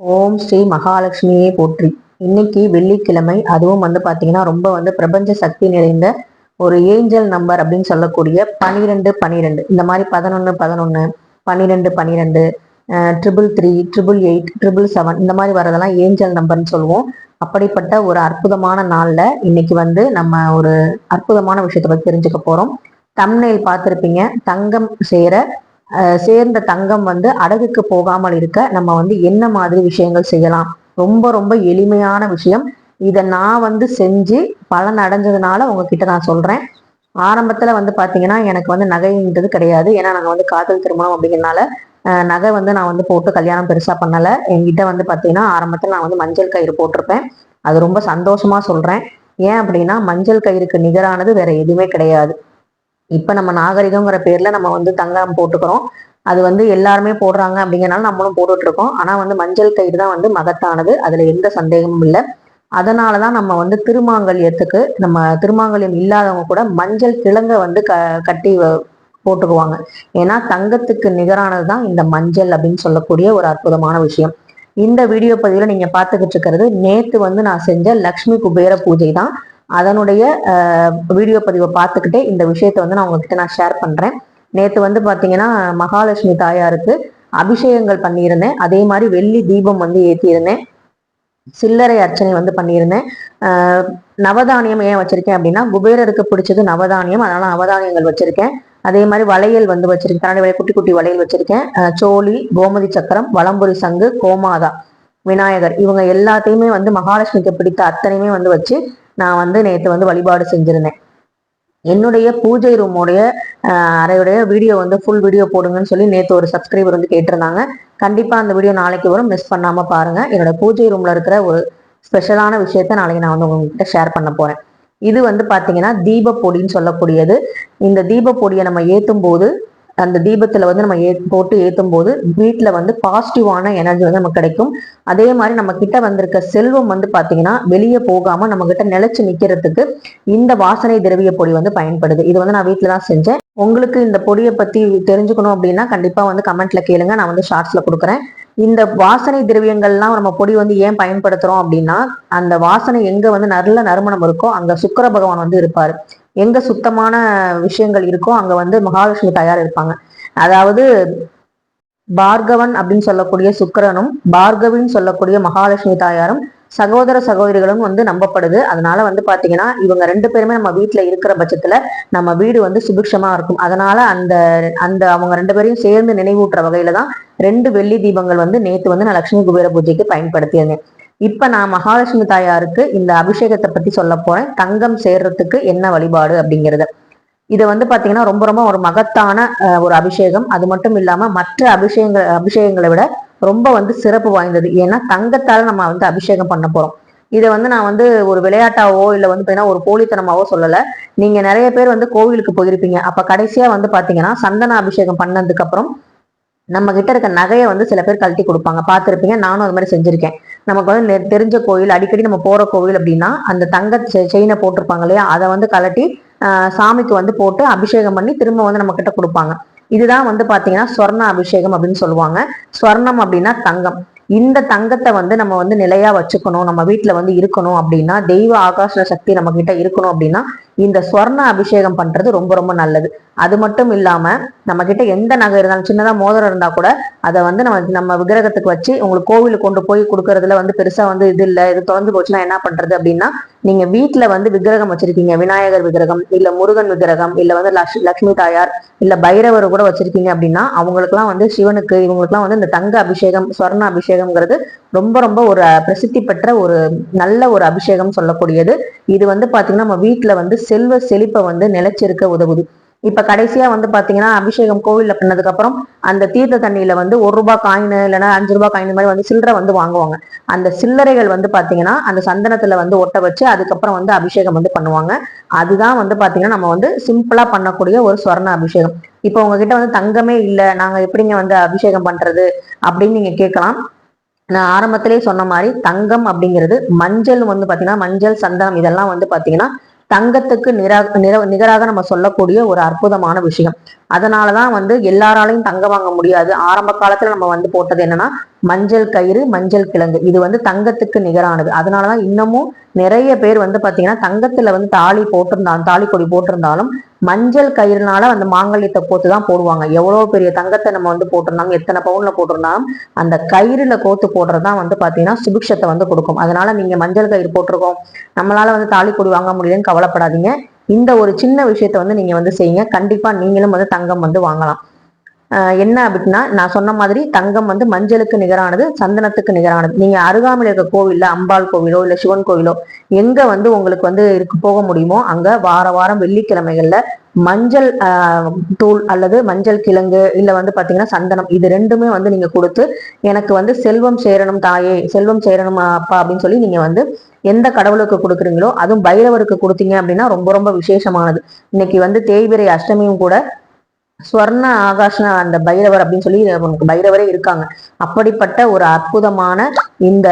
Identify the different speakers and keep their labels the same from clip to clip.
Speaker 1: ஓம் ஸ்ரீ மகாலட்சுமியே போற்றி. இன்னைக்கு வெள்ளிக்கிழமை. அதுவும் வந்து பார்த்தீங்கன்னா ரொம்ப வந்து பிரபஞ்ச சக்தி நிறைந்த ஒரு ஏஞ்சல் நம்பர் அப்படின்னு சொல்லக்கூடிய பனிரெண்டு பனிரெண்டு. இந்த மாதிரி பதினொன்று பதினொன்று பன்னிரெண்டு பன்னிரெண்டு triple three triple eight triple seven இந்த மாதிரி வரதெல்லாம் ஏஞ்சல் நம்பர்னு சொல்லுவோம். அப்படிப்பட்ட ஒரு அற்புதமான நாளில் இன்னைக்கு வந்து நம்ம ஒரு அற்புதமான விஷயத்தை பற்றி தெரிஞ்சுக்க போகிறோம் தம்னையில் பார்த்துருப்பீங்க. தங்கம் செய்கிற சேர்ந்த தங்கம் வந்து அடகுக்கு போகாமல் இருக்க நம்ம வந்து என்ன மாதிரி விஷயங்கள் செய்யலாம்? ரொம்ப ரொம்ப எளிமையான விஷயம். இதை நான் வந்து செஞ்சு பலன் அடைஞ்சதுனால உங்ககிட்ட நான் சொல்றேன். ஆரம்பத்துல வந்து பாத்தீங்கன்னா எனக்கு வந்து நகைன்றது கிடையாது. ஏன்னா நாங்க வந்து காதல் திருமணம் அப்படிங்கிறனால நகை வந்து நான் வந்து போட்டு கல்யாணம் பெருசா பண்ணல. என்கிட்ட வந்து பாத்தீங்கன்னா ஆரம்பத்துல நான் வந்து மஞ்சள் கயிறு போட்டிருப்பேன். அது ரொம்ப சந்தோஷமா சொல்றேன். ஏன் அப்படின்னா மஞ்சள் கயிறுக்கு நிகரானது வேற எதுவுமே கிடையாது. இப்ப நம்ம நாகரிகங்கிற பேர்ல நம்ம வந்து தங்கம் போட்டுக்கிறோம். அது வந்து எல்லாருமே போடுறாங்க அப்படிங்கிறனால நம்மளும் போட்டுட்டு இருக்கோம் ஆனா வந்து மஞ்சள் கயிறு தான் வந்து மகத்தானது. அதுல எந்த சந்தேகமும் இல்லை. அதனாலதான் நம்ம வந்து திருமாங்கல்யத்துக்கு நம்ம திருமாங்கல்யம் இல்லாதவங்க கூட மஞ்சள் கிழங்க வந்து க கட்டி போட்டுக்குவாங்க. ஏன்னா தங்கத்துக்கு நிகரானது தான் இந்த மஞ்சள் அப்படின்னு சொல்லக்கூடிய ஒரு அற்புதமான விஷயம். இந்த வீடியோ பதிவில் நீங்கள் பார்த்துக்கிட்டு இருக்கிறது நேற்று வந்து நான் செஞ்ச லக்ஷ்மி குபேர பூஜை தான். அதனுடைய வீடியோ பதிவை பார்த்துக்கிட்டே இந்த விஷயத்த வந்து நான் உங்ககிட்ட நான் ஷேர் பண்ணுறேன் நேற்று வந்து பார்த்தீங்கன்னா மகாலட்சுமி தாயாருக்கு அபிஷேகங்கள் பண்ணியிருந்தேன். அதே மாதிரி வெள்ளி தீபம் வந்து ஏற்றியிருந்தேன் சில்லறை அர்ச்சனை வந்து பண்ணியிருந்தேன். நவதானியம் ஏன் வச்சிருக்கேன் அப்படின்னா குபேரருக்கு பிடிச்சது நவதானியம். அதனால நவதானியங்கள் வச்சிருக்கேன். அதே மாதிரி வளையல் வந்து வச்சிருக்கேன். கண்ணாடி வளையல் குட்டி குட்டி வளையல் வச்சிருக்கேன். சோழி கோமதி சக்கரம் வளம்புரி சங்கு கோமாதா விநாயகர். இவங்க எல்லாத்தையுமே வந்து மகாலட்சுமிக்கு பிடித்த அத்தனையுமே வந்து வச்சு நான் வந்து நேற்று வந்து வழிபாடு செஞ்சுருந்தேன். என்னுடைய பூஜை ரூமுடைய அறையுடைய வீடியோ வந்து ஃபுல் வீடியோ போடுங்கன்னு சொல்லி நேற்று ஒரு சப்ஸ்கிரைபர் வந்து கேட்டிருந்தாங்க. கண்டிப்பாக அந்த வீடியோ நாளைக்கு வரும். மிஸ் பண்ணாமல் பாருங்கள் என்னோட பூஜை ரூமில் இருக்கிற ஒரு ஸ்பெஷலான விஷயத்த நாளைக்கு நான் வந்து உங்ககிட்ட ஷேர் பண்ண போகிறேன் இது வந்து பார்த்தீங்கன்னா தீப பொடின்னு சொல்லக்கூடியது. இந்த தீப பொடியை நம்ம ஏற்றும் போது அந்த தீபத்துல வந்து நம்ம ஏ போட்டு ஏத்தும் போது வீட்டுல வந்து பாசிட்டிவான எனர்ஜி வந்து நமக்கு கிடைக்கும். அதே மாதிரி நம்ம கிட்ட வந்திருக்க செல்வம் வந்து பாத்தீங்கன்னா வெளியே போகாம நம்ம கிட்ட நிலைச்சு நிக்கிறதுக்கு இந்த வாசனை திரவிய பொடி வந்து பயன்படுது. இது வந்து நான் வீட்டுல தான் செஞ்சேன். உங்களுக்கு இந்த பொடியை பத்தி தெரிஞ்சுக்கணும் அப்படின்னா கண்டிப்பா வந்து கமெண்ட்ல கேளுங்க. நான் வந்து ஷார்ட்ஸ்ல கொடுக்குறேன். இந்த வாசனை திரவியங்கள்லாம் நம்ம பொடி வந்து ஏன் பயன்படுத்துறோம் அப்படின்னா அந்த வாசனை எங்க வந்து நல்ல நறுமணம் இருக்கோ அங்க சுக்கர பகவான் வந்து இருப்பாரு. எங்க சுத்தமான விஷயங்கள் இருக்கோ அங்க வந்து மகாலட்சுமி தயார் இருப்பாங்க. அதாவது பார்கவன் அப்படின்னு சொல்லக்கூடிய சுக்கரனும் பார்கவின்னு சொல்லக்கூடிய மகாலட்சுமி தாயாரும் சகோதர சகோதரிகளும் வந்து நம்பப்படுது. அதனால வந்து பாத்தீங்கன்னா இவங்க ரெண்டு பேருமே நம்ம வீட்டுல இருக்கிற பட்சத்துல நம்ம வீடு வந்து சுபிக்ஷமா இருக்கும். அதனால அந்த அந்த அவங்க ரெண்டு பேரையும் சேர்ந்து நினைவூட்டுற வகையில தான் ரெண்டு வெள்ளி தீபங்கள் வந்து நேத்து வந்து நான் லட்சுமி குபேர பூஜைக்கு பயன்படுத்தியிருந்தேன். இப்ப நான் மகாலட்சுமி தாயாருக்கு இந்த அபிஷேகத்தை பத்தி சொல்ல போறேன். தங்கம் சேர்றதுக்கு என்ன வழிபாடு அப்படிங்கிறது. இது வந்து பாத்தீங்கன்னா ரொம்ப ரொம்ப ஒரு மகத்தான ஒரு அபிஷேகம். அது மட்டும் இல்லாம மற்ற அபிஷேகங்கள் அபிஷேகங்களை விட ரொம்ப வந்து சிறப்பு வாய்ந்தது. ஏன்னா தங்கத்தால நம்ம வந்து அபிஷேகம் பண்ண போறோம். இதை வந்து நான் வந்து ஒரு விளையாட்டாவோ இல்லை வந்து பார்த்தீங்கன்னா ஒரு போலித்தனமாவோ சொல்லலை. நீங்கள் நிறைய பேர் வந்து கோவிலுக்கு போயிருப்பீங்க. அப்போ கடைசியாக வந்து பார்த்தீங்கன்னா சந்தன அபிஷேகம் பண்ணதுக்கப்புறம் நம்ம கிட்ட இருக்க நகையை வந்து சில பேர் கழட்டி கொடுப்பாங்க. பார்த்துருப்பீங்க. நானும் அது மாதிரி செஞ்சிருக்கேன். நமக்கு வந்து தெரிஞ்ச கோயில் அடிக்கடி நம்ம போற கோவில் அப்படின்னா அந்த தங்க செயினை போட்டிருப்பாங்க இல்லையா? அதை வந்து கலட்டி சாமிக்கு வந்து போட்டு அபிஷேகம் பண்ணி திரும்ப வந்து நம்ம கிட்ட கொடுப்பாங்க. இதுதான் வந்து பாத்தீங்கன்னா ஸ்வர்ண அபிஷேகம் அப்படின்னு சொல்லுவாங்க. ஸ்வர்ணம் அப்படின்னா தங்கம். இந்த தங்கத்தை வந்து நம்ம வந்து நிலையா வச்சுக்கணும். நம்ம வீட்டுல வந்து இருக்கணும் அப்படின்னா தெய்வ ஆகாச சக்தி நம்ம கிட்ட இருக்கணும் அப்படின்னா இந்த ஸ்வர்ண அபிஷேகம் பண்றது ரொம்ப ரொம்ப நல்லது. அது மட்டும் இல்லாம நம்ம கிட்ட எந்த நகை இருந்தாலும் சின்னதா மோதிரம் இருந்தா கூட அதை வந்து நம்ம நம்ம விக்கிரகத்துக்கு வச்சு உங்களுக்கு கோவிலுக்கு கொண்டு போய் கொடுக்கறதுல வந்து பெருசா வந்து இது இல்லை இது தொலைஞ்சு போச்சுன்னா என்ன பண்றது அப்படின்னா நீங்க வீட்டுல வந்து விக்கிரகம் வச்சிருக்கீங்க. விநாயகர் விக்கிரகம் இல்ல முருகன் விக்கிரகம் இல்ல வந்து லக்ஷ்மி தாயார் இல்ல பைரவர் கூட வச்சிருக்கீங்க அப்படின்னா அவங்களுக்குலாம் வந்து சிவனுக்கு இவங்களுக்குலாம் வந்து இந்த தங்க அபிஷேகம் ஸ்வர்ண அபிஷேகம்ங்கிறது ரொம்ப ரொம்ப ஒரு பிரசித்தி பெற்ற ஒரு நல்ல ஒரு அபிஷேகம் சொல்லக்கூடியது. இது வந்து பார்த்தீங்கன்னா நம்ம வீட்டில் வந்து செல்வ செழிப்பை வந்து நிலைச்சிருக்க உதவுது. இப்போ கடைசியாக வந்து பார்த்தீங்கன்னா அபிஷேகம் கோவிலில் பண்ணதுக்கப்புறம் அந்த தீர்த்த தண்ணியில் வந்து ஒரு ரூபா காயின் இல்லைன்னா அஞ்சு ரூபா காயின் மாதிரி வந்து சில்லறை வந்து வாங்குவாங்க. அந்த சில்லறைகள் வந்து பார்த்தீங்கன்னா அந்த சந்தனத்தில் வந்து ஒட்ட வச்சு அதுக்கப்புறம் வந்து அபிஷேகம் வந்து பண்ணுவாங்க. அதுதான் வந்து பார்த்தீங்கன்னா நம்ம வந்து சிம்பிளாக பண்ணக்கூடிய ஒரு ஸ்வர்ண அபிஷேகம். இப்போ உங்ககிட்ட வந்து தங்கமே இல்லை நாங்கள் எப்படிங்க வந்து அபிஷேகம் பண்ணுறது அப்படின்னு நீங்கள் கேட்கலாம். நான் ஆரம்பத்திலே சொன்ன மாதிரி தங்கம் அப்படிங்கிறது மஞ்சள் வந்து பாத்தீங்கன்னா மஞ்சள் சந்தனம் இதெல்லாம் வந்து பாத்தீங்கன்னா தங்கத்துக்கு நிரா நிர நிகராக நம்ம சொல்லக்கூடிய ஒரு அற்புதமான விஷயம். அதனாலதான் வந்து எல்லாராலையும் தங்கம் வாங்க முடியாது. ஆரம்ப காலத்துல நம்ம வந்து போட்டது என்னன்னா மஞ்சள் கயிறு மஞ்சள் கிழங்கு. இது வந்து தங்கத்துக்கு நிகரானது. அதனாலதான் இன்னமும் நிறைய பேர் வந்து பாத்தீங்கன்னா தங்கத்துல வந்து தாலி போட்டிருந்தாலும் தாலி கொடி போட்டிருந்தாலும் மஞ்சள் கயிறுனால அந்த மாங்கல்யத்தை கோத்து தான் போடுவாங்க. எவ்வளோ பெரிய தங்கத்தை நம்ம வந்து போட்டிருந்தாலும் எத்தனை பவுன்ல போட்டிருந்தாலும் அந்த கயிறுல கோத்து போடுறதுதான் வந்து பாத்தீங்கன்னா சுபிக்ஷத்தை வந்து கொடுக்கும். அதனால நீங்க மஞ்சள் கயிறு போட்டிருக்கோம். நம்மளால வந்து தாலி கொடி வாங்க முடியலன்னு கவலைப்படாதீங்க. இந்த ஒரு சின்ன விஷயத்த வந்து நீங்க வந்து செய்யுங்க. கண்டிப்பா நீங்களும் வந்து தங்கம் வந்து வாங்கலாம். என்ன அப்படின்னா நான் சொன்ன மாதிரி தங்கம் வந்து மஞ்சளுக்கு நிகரானது சந்தனத்துக்கு நிகரானது. நீங்க அருகாமையில் இருக்க கோவில்ல அம்பாள் கோவிலோ இல்ல சிவன் கோவிலோ எங்க வந்து உங்களுக்கு வந்து இருக்கு போக முடியுமோ அங்க வார வாரம் வெள்ளிக்கிழமைகள்ல மஞ்சள் தூள் அல்லது மஞ்சள் கிழங்கு இல்ல வந்து பாத்தீங்கன்னா சந்தனம் இது ரெண்டுமே வந்து நீங்க கொடுத்து எனக்கு வந்து செல்வம் சேரணும் தாயே செல்வம் சேரணும் அப்பா அப்படின்னு சொல்லி நீங்க வந்து எந்த கடவுளுக்கு கொடுக்குறீங்களோ அதுவும் பைரவருக்கு கொடுத்தீங்க அப்படின்னா ரொம்ப ரொம்ப விசேஷமானது. இன்னைக்கு வந்து தேய்பிரை அஷ்டமியும் கூட ஸ்வர்ண ஆகாஷ்னா அந்த பைரவர் அப்படின்னு சொல்லி உனக்கு பைரவரே இருக்காங்க. அப்படிப்பட்ட ஒரு அற்புதமான இந்த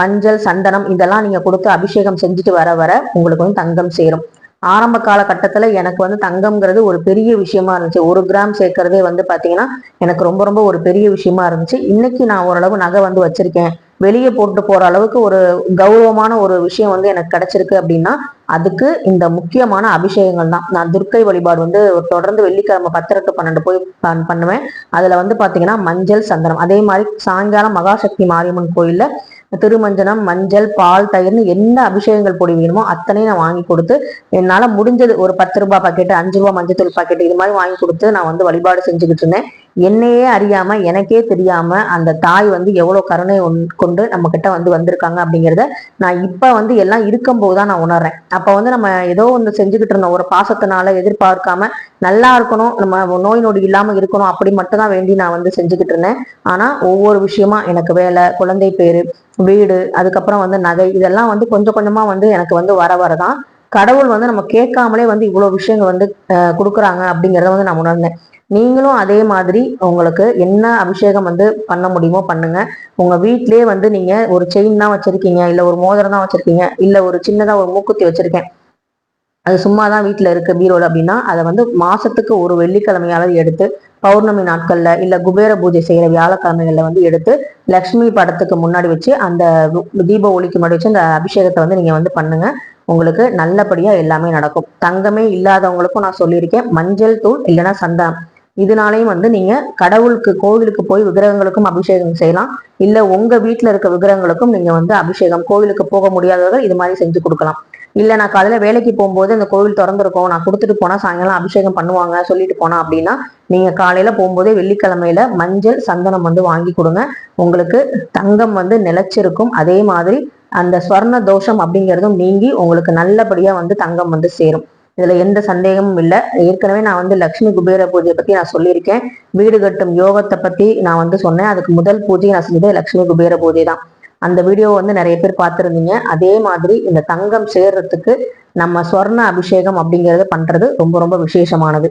Speaker 1: மஞ்சள் சந்தனம் இதெல்லாம் நீங்க கொடுத்து அபிஷேகம் செஞ்சுட்டு வர வர உங்களுக்கு வந்து தங்கம் சேரும். ஆரம்ப காலகட்டத்துல எனக்கு வந்து தங்கம்ங்கிறது ஒரு பெரிய விஷயமா இருந்துச்சு. ஒரு கிராம் சேர்க்கறதே வந்து பாத்தீங்கன்னா எனக்கு ரொம்ப ரொம்ப ஒரு பெரிய விஷயமா இருந்துச்சு. இன்னைக்கு நான் ஓரளவு நகை வந்து வச்சிருக்கேன். வெளியே போட்டு போற அளவுக்கு ஒரு கௌரவமான ஒரு விஷயம் வந்து எனக்கு கிடைச்சிருக்கு அப்படின்னா அதுக்கு இந்த முக்கியமான அபிஷேகங்கள் தான். நான் துர்க்கை வழிபாடு வந்து தொடர்ந்து வெள்ளிக்கிழமை பத்து டு பன்னெண்டு போய் பண்ணுவேன். அதுல வந்து பாத்தீங்கன்னா மஞ்சள் சந்தனம். அதே மாதிரி சாயங்காலம் மகாசக்தி மாரியம்மன் கோயில்ல திருமஞ்சனம் மஞ்சள் பால் தயிர்னு என்ன அபிஷேகங்கள் பொடி வேணுமோ அத்தனையும் நான் வாங்கி கொடுத்து என்னால முடிஞ்சது ஒரு பத்து ரூபாய் பாக்கெட்டு அஞ்சு ரூபாய் மஞ்சள் தூள் பாக்கெட் இது மாதிரி வாங்கி கொடுத்து நான் வந்து வழிபாடு செஞ்சுக்கிட்டு இருந்தேன். என்னையே அறியாம எனக்கே தெரியாம அந்த தாய் வந்து எவ்வளவு கருணை கொண்டு நம்ம கிட்ட வந்து வந்திருக்காங்க அப்படிங்கிறத நான் இப்ப வந்து எல்லாம் இருக்கும்போது தான் நான் உணர்றேன். அப்ப வந்து நம்ம ஏதோ ஒன்று செஞ்சுக்கிட்டு இருந்தோம். ஒரு பாசத்தினால எதிர்பார்க்காம நல்லா இருக்கணும் நம்ம நோய் நொடி இல்லாம இருக்கணும் அப்படி மட்டும் தான் வேண்டி நான் வந்து செஞ்சுக்கிட்டு இருந்தேன். ஆனா ஒவ்வொரு விஷயமா எனக்கு வேலை குழந்தை பேரு வீடு அதுக்கப்புறம் வந்து நகை இதெல்லாம் வந்து கொஞ்சம் கொஞ்சமா வந்து எனக்கு வந்து வர வரதான் கடவுள் வந்து நம்ம கேட்காமலே வந்து இவ்வளவு விஷயங்கள் வந்து கொடுக்குறாங்க அப்படிங்கிறத வந்து நான் உணர்ந்தேன். நீங்களும் அதே மாதிரி உங்களுக்கு என்ன அபிஷேகம் வந்து பண்ண முடியுமோ பண்ணுங்க. உங்க வீட்லயே வந்து நீங்க ஒரு செயின் தான் வச்சிருக்கீங்க இல்ல ஒரு மோதிரம் தான் வச்சிருக்கீங்க இல்ல ஒரு சின்னதா ஒரு மூக்குத்தி வச்சிருக்கேன். அது சும்மா தான் வீட்டுல இருக்கு பீரோல அப்படின்னா அதை வந்து மாசத்துக்கு ஒரு வெள்ளிக்கிழமையாவது எடுத்து பௌர்ணமி நாட்கள்ல இல்ல குபேர பூஜை செய்யற வியாழக்கிழமைகள்ல வந்து எடுத்து லக்ஷ்மி படத்துக்கு முன்னாடி வச்சு அந்த தீப ஒளிக்கு முன்னாடி வச்சு அந்த அபிஷேகத்தை வந்து நீங்க வந்து பண்ணுங்க. உங்களுக்கு நல்லபடியா எல்லாமே நடக்கும். தங்கமே இல்லாதவங்களுக்கும் நான் சொல்லியிருக்கேன் மஞ்சள் தூள் இல்லைன்னா சந்தனம். இதனாலையும் வந்து நீங்க கடவுளுக்கு கோவிலுக்கு போய் விக்கிரகங்களுக்கும் அபிஷேகம் செய்யலாம். இல்ல உங்க வீட்டுல இருக்க விக்கிரகங்களுக்கும் நீங்க வந்து அபிஷேகம் கோவிலுக்கு போக முடியாதவர்கள் இது மாதிரி செஞ்சு கொடுக்கலாம். இல்ல நான் காலையில வேலைக்கு போகும்போது அந்த கோவில் திறந்திருக்கோம் நான் கொடுத்துட்டு போனா சாயங்காலம் அபிஷேகம் பண்ணுவாங்க சொல்லிட்டு போனா அப்படின்னா நீங்க காலையில போகும்போதே வெள்ளிக்கிழமையில மஞ்சள் சந்தனம் வந்து வாங்கி கொடுங்க. உங்களுக்கு தங்கம் வந்து நிலைச்சிருக்கும். அதே மாதிரி அந்த ஸ்வர்ண தோஷம் அப்படிங்கிறதும் நீங்கி உங்களுக்கு நல்லபடியா வந்து தங்கம் வந்து சேரும். இதுல எந்த சந்தேகமும் இல்லை. ஏற்கனவே நான் வந்து லக்ஷ்மி குபேர பூஜையை பத்தி நான் சொல்லியிருக்கேன். வீடு கட்டும் யோகத்தை பத்தி நான் வந்து சொன்னேன். அதுக்கு முதல் பூஜை நான் செஞ்சது லக்ஷ்மி குபேர பூஜை தான். அந்த வீடியோ வந்து நிறைய பேர் பார்த்துருந்தீங்க. அதே மாதிரி இந்த தங்கம் சேர்றதுக்கு நம்ம ஸ்வர்ண அபிஷேகம் அப்படிங்கிறது பண்றது ரொம்ப ரொம்ப விசேஷமானது.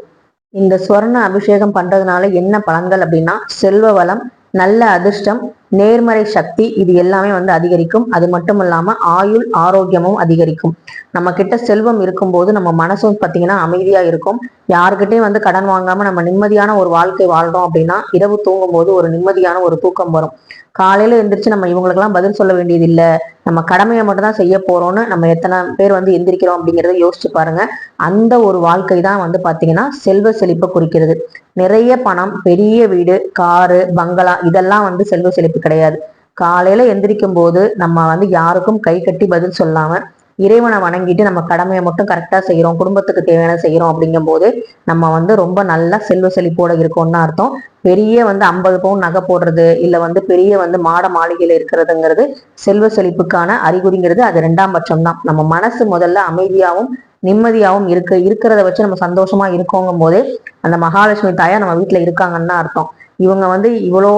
Speaker 1: இந்த ஸ்வர்ண அபிஷேகம் பண்றதுனால என்ன பலன்கள் அப்படின்னா செல்வ வளம் நல்ல அதிர்ஷ்டம் நேர்மறை சக்தி இது எல்லாமே வந்து அதிகரிக்கும். அது மட்டும் இல்லாம ஆயுள் ஆரோக்கியமும் அதிகரிக்கும். நம்ம கிட்ட செல்வம் இருக்கும்போது நம்ம மனசும் பார்த்தீங்கன்னா அமைதியா இருக்கும். யாருக்கிட்டையும் வந்து கடன் வாங்காம நம்ம நிம்மதியான ஒரு வாழ்க்கை வாழ்றோம் அப்படின்னா இரவு தூங்கும் போது ஒரு நிம்மதியான ஒரு தூக்கம் வரும். காலையில எந்திரிச்சு நம்ம இவங்களுக்கெல்லாம் பதில் சொல்ல வேண்டியது இல்லை நம்ம கடமையை மட்டும் தான் செய்ய போறோம்னு நம்ம எத்தனை பேர் வந்து எந்திரிக்கிறோம் அப்படிங்கிறத யோசிச்சு பாருங்க. அந்த ஒரு வாழ்க்கை தான் வந்து பாத்தீங்கன்னா செல்வ செழிப்பை குறிக்கிறது. நிறைய பணம் பெரிய வீடு காரு பங்களா இதெல்லாம் வந்து செல்வ செழிப்பு கிடையாது. காலையில எந்திரிக்கும் போது நம்ம வந்து யாருக்கும் கை கட்டி பதில் சொல்லாம இறைவனை வணங்கிட்டு நம்ம கடமையை மட்டும் கரெக்டாக செய்கிறோம் குடும்பத்துக்கு தேவையான செய்கிறோம் அப்படிங்கும் போது நம்ம வந்து ரொம்ப நல்லா செல்வ செழிப்போட இருக்கோம்னு அர்த்தம். பெரிய வந்து ஐம்பது பவுன் நகை போடுறது இல்லை வந்து பெரிய வந்து மாட மாளிகையில் இருக்கிறதுங்கிறது செல்வ செழிப்புக்கான அறிகுறிங்கிறது அது ரெண்டாம் பட்சம் தான் நம்ம மனசு முதல்ல அமைதியாகவும் நிம்மதியாகவும் இருக்கு இருக்கிறத வச்சு நம்ம சந்தோஷமா இருக்கோங்கும் போதே அந்த மகாலட்சுமி தாயா நம்ம வீட்டுல இருக்காங்கன்னு அர்த்தம். இவங்க வந்து இவ்வளோ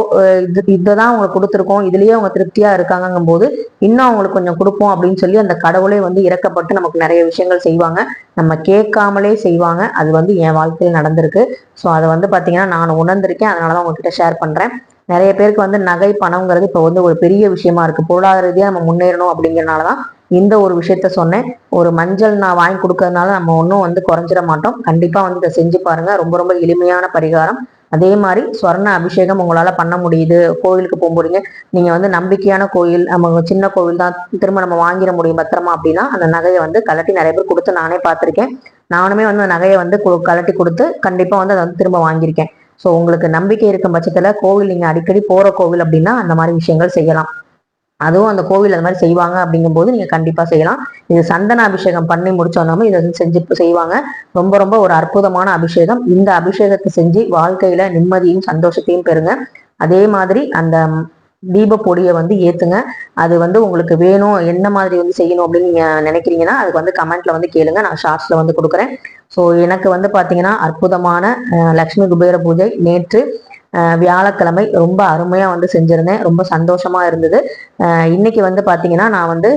Speaker 1: இது இதை தான் அவங்களுக்கு கொடுத்துருக்கோம். இதுலயே அவங்க திருப்தியா இருக்காங்கும் போது இன்னும் அவங்களுக்கு கொஞ்சம் கொடுப்போம் அப்படின்னு சொல்லி அந்த கடவுளே வந்து இறக்கப்பட்டு நமக்கு நிறைய விஷயங்கள் செய்வாங்க. நம்ம கேட்காமலே செய்வாங்க. அது வந்து என் வாழ்க்கையில் நடந்திருக்கு. ஸோ அதை வந்து பார்த்தீங்கன்னா நான் உணர்ந்திருக்கேன். அதனால தான் உங்ககிட்ட ஷேர் பண்ணுறேன் நிறைய பேருக்கு வந்து நகை பணங்கிறது இப்போ வந்து ஒரு பெரிய விஷயமா இருக்கு. பொருளாதார ரீதியாக நம்ம முன்னேறணும் அப்படிங்கிறனால தான் இந்த ஒரு விஷயத்த சொன்னேன். ஒரு மஞ்சள் நான் வாங்கி கொடுக்கறதுனால நம்ம ஒன்றும் வந்து குறைஞ்சிட மாட்டோம். கண்டிப்பாக வந்து இதை செஞ்சு பாருங்க. ரொம்ப ரொம்ப எளிமையான பரிகாரம். அதே மாதிரி ஸ்வர்ண அபிஷேகம் உங்களால் பண்ண முடியுது. கோவிலுக்கு போக போறீங்க. நீங்கள் வந்து நம்பிக்கையான கோயில் நம்ம சின்ன கோவில் தான் திரும்ப நம்ம வாங்கிட முடியும் பத்திரமா அப்படின்னா அந்த நகையை வந்து கலட்டி நிறைய பேர் கொடுத்து நானே பார்த்துருக்கேன். நானுமே வந்து அந்த நகையை வந்து கு- கலட்டி கொடுத்து கண்டிப்பாக வந்து அதை வந்து திரும்ப வாங்கியிருக்கேன். ஸோ உங்களுக்கு நம்பிக்கை இருக்கும் பட்சத்தில் கோவில் நீங்கள் அடிக்கடி போகிற கோவில் அப்படின்னா அந்த மாதிரி விஷயங்கள் செய்யலாம். அதுவும் அந்த கோவில் அந்த மாதிரி செய்வாங்க அப்படிங்கும்போது நீங்கள் கண்டிப்பாக செய்யலாம். இது சந்தன அபிஷேகம் பண்ணி முடிச்சோன்னே இதை வந்து செஞ்சு செய்வாங்க. ரொம்ப ரொம்ப ஒரு அற்புதமான அபிஷேகம். இந்த அபிஷேகத்தை செஞ்சு வாழ்க்கையில நிம்மதியும் சந்தோஷத்தையும் பெறுங்க. அதே மாதிரி அந்த தீப பொடியை வந்து ஏத்துங்க. அது வந்து உங்களுக்கு வேணும் என்ன மாதிரி வந்து செய்யணும் அப்படின்னு நீங்க நினைக்கிறீங்கன்னா அதுக்கு வந்து கமெண்ட்ல வந்து கேளுங்க. நான் ஷார்ட்ஸ்ல வந்து கொடுக்குறேன். ஸோ எனக்கு வந்து பாத்தீங்கன்னா அற்புதமான லக்ஷ்மி குபேர பூஜை நேற்று வியாழக்கிழமை ரொம்ப அருமையாக வந்து செஞ்சுருந்தேன். ரொம்ப சந்தோஷமாக இருந்தது. இன்னைக்கு வந்து பார்த்தீங்கன்னா நான் வந்து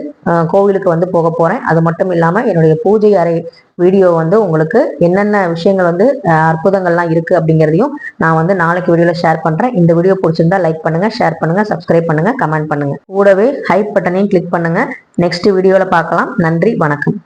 Speaker 1: கோவிலுக்கு வந்து போக போகிறேன் அது மட்டும் இல்லாமல் என்னுடைய பூஜை அறை வீடியோ வந்து உங்களுக்கு என்னென்ன விஷயங்கள் வந்து அற்புதங்கள்லாம் இருக்குது அப்படிங்கிறதையும் நான் வந்து நாளைக்கு வீடியோவில் ஷேர் பண்ணுறேன் இந்த வீடியோ பிடிச்சிருந்தா லைக் பண்ணுங்கள் ஷேர் பண்ணுங்கள் சப்ஸ்கிரைப் பண்ணுங்கள் கமெண்ட் பண்ணுங்க. கூடவே ஹைப் பட்டனையும் கிளிக் பண்ணுங்கள் நெக்ஸ்ட் வீடியோவில் பார்க்கலாம். நன்றி வணக்கம்.